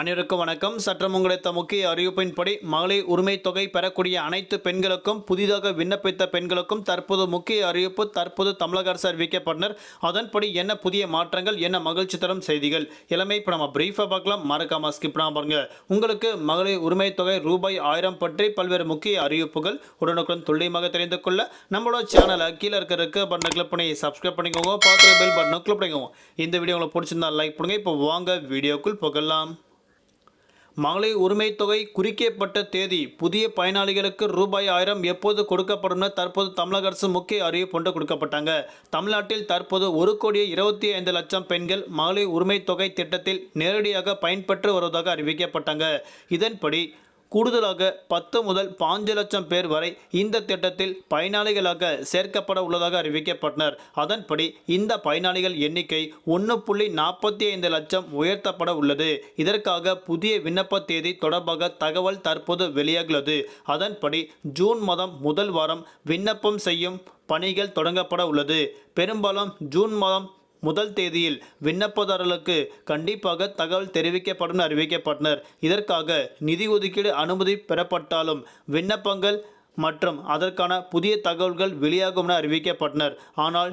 அனைவருக்கும் வணக்கம். சற்றம் உங்களுடைய முக்கிய அறிவிப்பின்படி மகளிர் உரிமை தொகை பெறக்கூடிய அனைத்து பெண்களுக்கும் புதிதாக விண்ணப்பித்த பெண்களுக்கும் தற்போது முக்கிய அறிவிப்பு தற்போது தமிழக அரசு அறிவிக்கப்பட்டனர். அதன்படி என்ன புதிய மாற்றங்கள் என்ன மகிழ்ச்சி தரும் செய்திகள் இளமை இப்போ நம்ம பிரீஃபாக பார்க்கலாம். மறக்காம ஸ்கிப் பண்ணாம பாருங்க. உங்களுக்கு மகளிர் உரிமை தொகை ரூபாய் ஆயிரம் பற்றி பல்வேறு முக்கிய அறிவிப்புகள் உடனுக்குடன் துல்லியமாக தெரிந்து கொள்ள நம்மளோட சேனலை கீழே இருக்கிற இருக்க பட்டனை கிளிக் பண்ணி சப்ஸ்கிரைப் பண்ணிக்கோங்க. பார்த்து பெல் பட்டனை கிளிக் பண்ணிக்கோங்க. இந்த வீடியோ உங்களுக்கு பிடிச்சிருந்தா லைக் பண்ணுங்க. இப்போ வாங்க வீடியோக்குள் போகலாம். மகளிர் உரிமை தொகை குறிக்கப்பட்ட தேதி. புதிய பயனாளிகளுக்கு ரூபாய் ஆயிரம் எப்போது கொடுக்கப்படும் தற்போது தமிழக அரசு முக்கிய அறிவிப்பு கொடுக்கப்பட்டாங்க. தமிழ்நாட்டில் தற்போது ஒரு கோடியே இருபத்தி ஐந்து லட்சம் பெண்கள் மகளிர் உரிமை தொகை திட்டத்தில் நேரடியாக பயன்பெற்று வருவதாக அறிவிக்கப்பட்டாங்க. இதன்படி கூடுதலாக பத்து முதல் பாஞ்சு லட்சம் பேர் வரை இந்த திட்டத்தில் பயனாளிகளாக சேர்க்கப்பட உள்ளதாக அறிவிக்கப்பட்டனர். அதன்படி இந்த பயனாளிகள் எண்ணிக்கை ஒன்று புள்ளி நாற்பத்தி ஐந்து லட்சம் உயர்த்தப்பட உள்ளது. இதற்காக புதிய விண்ணப்ப தேதி தொடர்பாக தகவல் தற்போது வெளியாகியுள்ளது. அதன்படி ஜூன் மாதம் முதல் வாரம் விண்ணப்பம் செய்யும் பணிகள் தொடங்கப்பட உள்ளது. பெரும்பாலும் ஜூன் மாதம் முதல் தேதியில் விண்ணப்பதாரர்களுக்கு கண்டிப்பாக தகவல் தெரிவிக்கப்படும் அறிவிக்கப்பட்டனர். இதற்காக நிதி ஒதுக்கீடு அனுமதி பெறப்பட்டாலும் விண்ணப்பங்கள் மற்றும் அதற்கான புதிய தகவல்கள் வெளியாகும் என அறிவிக்கப்பட்டனர். ஆனால்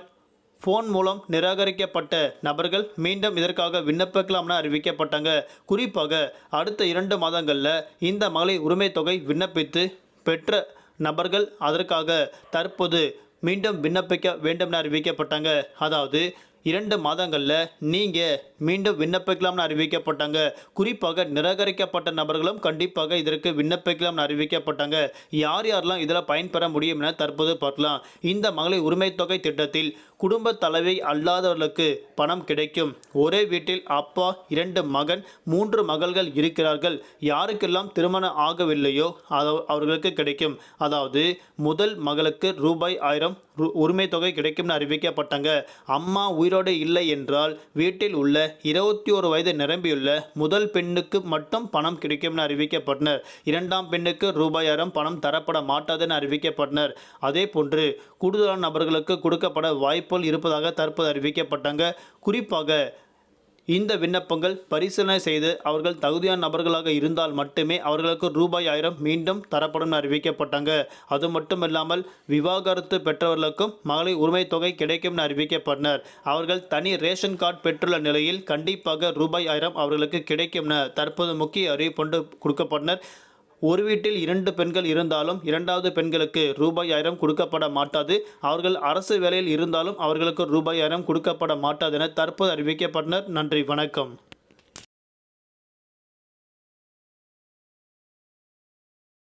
ஃபோன் மூலம் நிராகரிக்கப்பட்ட நபர்கள் மீண்டும் இதற்காக விண்ணப்பிக்கலாம் என அறிவிக்கப்பட்டாங்க. குறிப்பாக அடுத்த இரண்டு மாதங்களில் இந்த மகளிர் உரிமை தொகை விண்ணப்பித்து பெற்ற நபர்கள் அதற்காக தற்போது மீண்டும் விண்ணப்பிக்க வேண்டும் என அறிவிக்கப்பட்டாங்க. அதாவது இரண்டு மாதங்களில் நீங்கள் மீண்டும் விண்ணப்பிக்கலாம்னு அறிவிக்கப்பட்டாங்க. குறிப்பாக நிராகரிக்கப்பட்ட நபர்களும் கண்டிப்பாக இதற்கு விண்ணப்பிக்கலாம்னு அறிவிக்கப்பட்டாங்க. யார் யாரெல்லாம் இதில் பயன்பெற முடியும் என தற்போது பார்க்கலாம். இந்த மகளிர் உரிமை தொகை திட்டத்தில் குடும்ப தலைவி அல்லாதவர்களுக்கு பணம் கிடைக்கும். ஒரே வீட்டில் அப்பா இரண்டு மகன் மூன்று மகள்கள் இருக்கிறார்கள். யாருக்கெல்லாம் திருமணம் ஆகவில்லையோ அது- அவர்களுக்கு கிடைக்கும். அதாவது முதல் மகளுக்கு ரூபாய் ஆயிரம் உரிமை தொகை கிடைக்கும்னு அறிவிக்கப்பட்டாங்க. அம்மா உயிரோடு இல்லை என்றால் வீட்டில் உள்ள இருபத்தி ஒரு வயது நிரம்பியுள்ள முதல் பெண்ணுக்கு மட்டும் பணம் கிடைக்கும்னு அறிவிக்கப்பட்டனர். இரண்டாம் பெண்ணுக்கு ரூபாய் ஆயிரம் பணம் தரப்பட மாட்டாதுன்னு அறிவிக்கப்பட்டனர். அதே போன்று கூடுதலான நபர்களுக்கு கொடுக்கப்பட வாய்ப்பு போல் இருப்பதாக தற்போது அறிவிக்கப்பட்டாங்க. குறிப்பாக இந்த விண்ணப்பங்கள் பரிசீலனை செய்து அவர்கள் தகுதியான நபர்களாக இருந்தால் மட்டுமே அவர்களுக்கு ரூபாய் ஆயிரம் மீண்டும் தரப்படும் அறிவிக்கப்பட்டாங்க. அது மட்டுமில்லாமல் விவாகரத்து பெற்றவர்களுக்கும் மகளிர் உரிமை தொகை கிடைக்கும் என அறிவிக்கப்பட்டனர். அவர்கள் தனி ரேஷன் கார்டு பெற்றுள்ள நிலையில் கண்டிப்பாக ரூபாய் ஆயிரம் அவர்களுக்கு கிடைக்கும் என தற்போது முக்கிய அறிவிப்பொன்று கொடுக்கப்பட்டனர். ஒரு வீட்டில் இரண்டு பெண்கள் இருந்தாலும் இரண்டாவது பெண்களுக்கு ரூபாய் ஆயிரம் கொடுக்கப்பட மாட்டாது. அவர்கள் அரசு வேலையில் இருந்தாலும் அவர்களுக்கு ரூபாய் ஆயிரம் கொடுக்கப்பட மாட்டாது என தற்போது அறிவிக்கப்பட்டனர். நன்றி வணக்கம்.